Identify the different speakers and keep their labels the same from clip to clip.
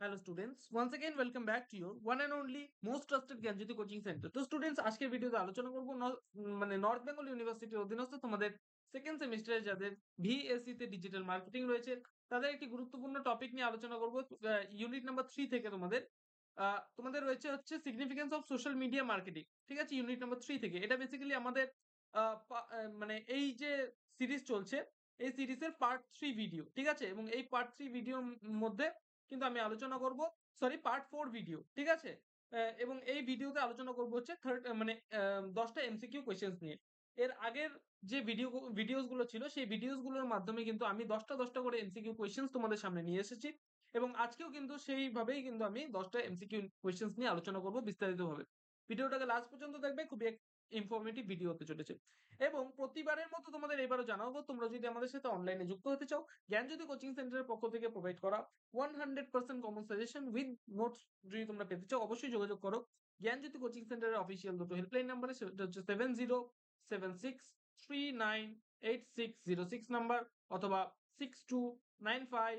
Speaker 1: hello students once again welcome back to your one and only most trusted Gyanjyoti coaching centre তো students আজকের ভিডিওতে আলোচনা করব মানে নর্থ বেঙ্গল ইউনিভার্সিটির অধীনস্থ তোমাদের সেকেন্ড সেমিস্টারে যাদের ভিএসসি তে ডিজিটাল মার্কেটিং রয়েছে তাদের একটি গুরুত্বপূর্ণ টপিক নিয়ে আলোচনা করব ইউনিট নাম্বার থ্রি থেকে তোমাদের আহ, তোমাদের রয়েছে হচ্ছে significance of social media marketing ঠিক আছে ইউনিট নাম্বার থ্রি থেকে এটা বেসিক্যালি আমাদের আহ, পা- আহ, মানে এই যে সিরিজ চলছে এই সিরিজের পার্ট থ্রি ভিডিও ঠিক আছে এবং এই পার্ট থ্রি ভিডিওর মধ্যে কিন্তু আমি আলোচনা করব সরি পার্ট ফোর ভিডিও ঠিক আছে? এবং এই ভিডিওতে আলোচনা করব হচ্ছে থার্ড মানে দশটা এমসিকিউ কোয়েশ্চেন্স নিয়ে। এর আগের যে ভিডিও ভিডিওসগুলো ছিল, সেই ভিডিওসগুলোর মাধ্যমে কিন্তু আমি দশটা দশটা করে এমসিকিউ কোয়েশ্চেন্স তোমাদের সামনে নিয়ে এসেছি এবং আজকেও কিন্তু সেইভাবেই কিন্তু আমি দশটা এমসিকিউ কোয়েশ্চেন্স নিয়ে আলোচনা করব বিস্তারিতভাবে। ভিডিওটাকে লাস্ট পর্যন্ত দেখবে, খুবই ইনফরমেটিভ ভিডিও হতে চলেছে। এবং প্রতিবারের মতো তোমাদের এবারও জানাব, তোমরা যদি আমাদের সাথে অনলাইনে যুক্ত হতে চাও জ্ঞানজ্যোতি কোচিং সেন্টারের পক্ষ থেকে প্রোভাইড করা one hundred percent common suggestion with notes যদি তোমরা পেতে চাও, অবশ্যই যোগাযোগ করো। জ্ঞানজ্যোতি কোচিং সেন্টারের অফিসিয়াল দুটো হেল্পলাইন নাম্বারে সেটা হচ্ছে seven zero seven six three nine eight six zero six number অথবা six two nine five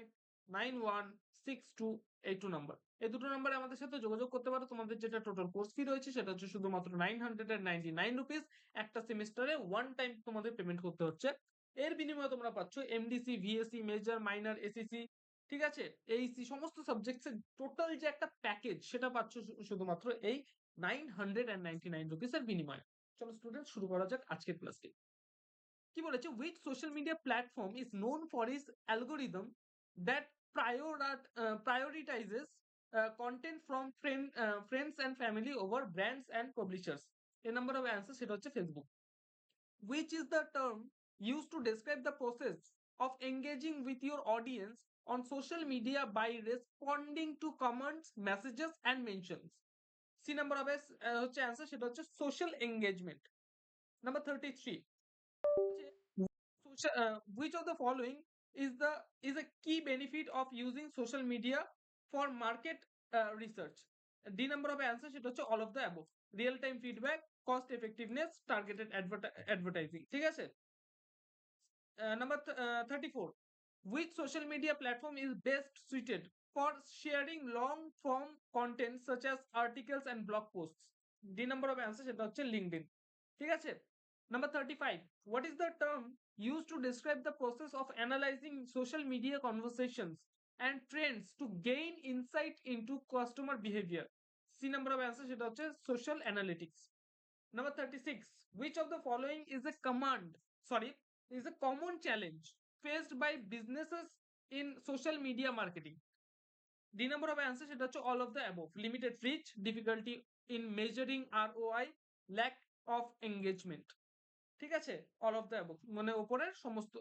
Speaker 1: nine one six two eight two number এই দুটো নাম্বারে আমাদের সাথে যোগাযোগ করতে পারো। তোমাদের যেটা টোটাল কোর্স ফি রয়েছে সেটা হচ্ছে শুধুমাত্র nine hundred and ninety nine rupees একটা সেমিস্টারে ওয়ান টাইম তোমাদের পেমেন্ট করতে হচ্ছে। এর বিনিময়ে তোমরা পাচ্ছ MDC VSC major minor ACC ঠিক আছে? এইসি সমস্ত সাবজেক্টসের টোটাল যে একটা প্যাকেজ সেটা পাচ্ছ শুধুমাত্র এই nine hundred and ninety nine রুপিসের বিনিময়ে। চলো স্টুডেন্ট শুরু করা যাক আজকের ক্লাসটি কি বলেছে? With social media platform is known for its algorithm that prioritizes uh, content from friend, uh, friends and family over brands and publishers. A number of answers সেটা হচ্ছে Facebook which is the term used to describe the process of engaging with your audience on social media by responding to comments, messages and mentions. C number of S uh, হচ্ছে answer সেটা হচ্ছে social engagement. Number 33 social, uh, which of the following is the is a key benefit of using social media for market uh, research d number of answer সেটা হচ্ছে all of the above real time feedback cost effectiveness targeted adverti- advertising ঠিক আছে uh, number th- uh, 34 which social media platform is best suited for sharing long form content such as articles and blog posts d number of answer সেটা হচ্ছে linkedin ঠিক আছে Number 35. What is the term used to describe the process of analyzing social media conversations and trends to gain insight into customer behavior? C number of answer সেটা হচ্ছে social analytics. Number 36. Which of the following is a command, sorry, is a common challenge faced by businesses in social media marketing? D number of answer সেটা হচ্ছে all of the above. Limited reach, difficulty in measuring ROI, lack of engagement. ঠিক আছে all of the মানে উপরের সমস্ত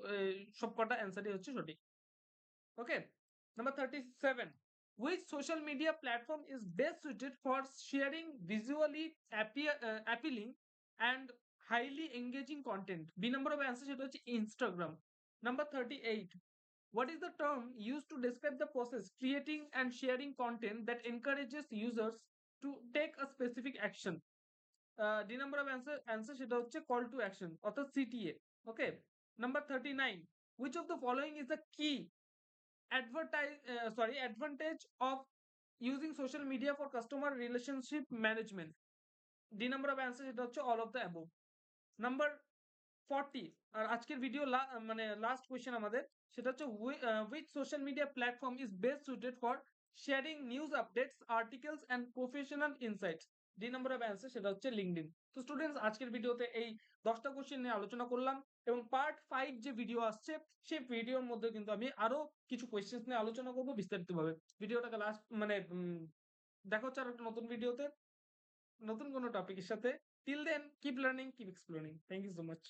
Speaker 1: সবকটা অ্যান্সারই হচ্ছে সঠিক okay number thirty seven which social media platform is best suited for sharing visually appear- uh, appealing and highly engaging content b number of answer সেটা হচ্ছে Instagram number thirty eight what is the term used to describe the process creating and sharing content that encourages users to take a specific action D number of answer answer সেটা হচ্ছে call to action অর্থাৎ CTA okay number thirty nine which of the following is the key advertise sorry advantage of using social media for customer relationship management D number of answer সেটা হচ্ছে all of the above number forty আর আজকের video মানে last question আমাদের, সেটা হচ্ছে which social media platform is best suited for sharing news updates articles and professional insights D number of answer সেটা হচ্ছে LinkedIn তো স্টুডেন্টস আজকের ভিডিওতে এই দশটা কোশ্চেন নিয়ে আলোচনা করলাম এবং পার্ট ফাইভ যে ভিডিও আসছে, সেই ভিডিওর মধ্যে কিন্তু আমি আরও কিছু কোয়েশ্চেন্স নিয়ে আলোচনা করব বিস্তারিতভাবে। ভিডিওটাকে লাস্ট মানে দেখা হচ্ছে আর একটা নতুন ভিডিওতে। নতুন কোনো টপিকের সাথে। Till then keep learning keep exploring thank you so much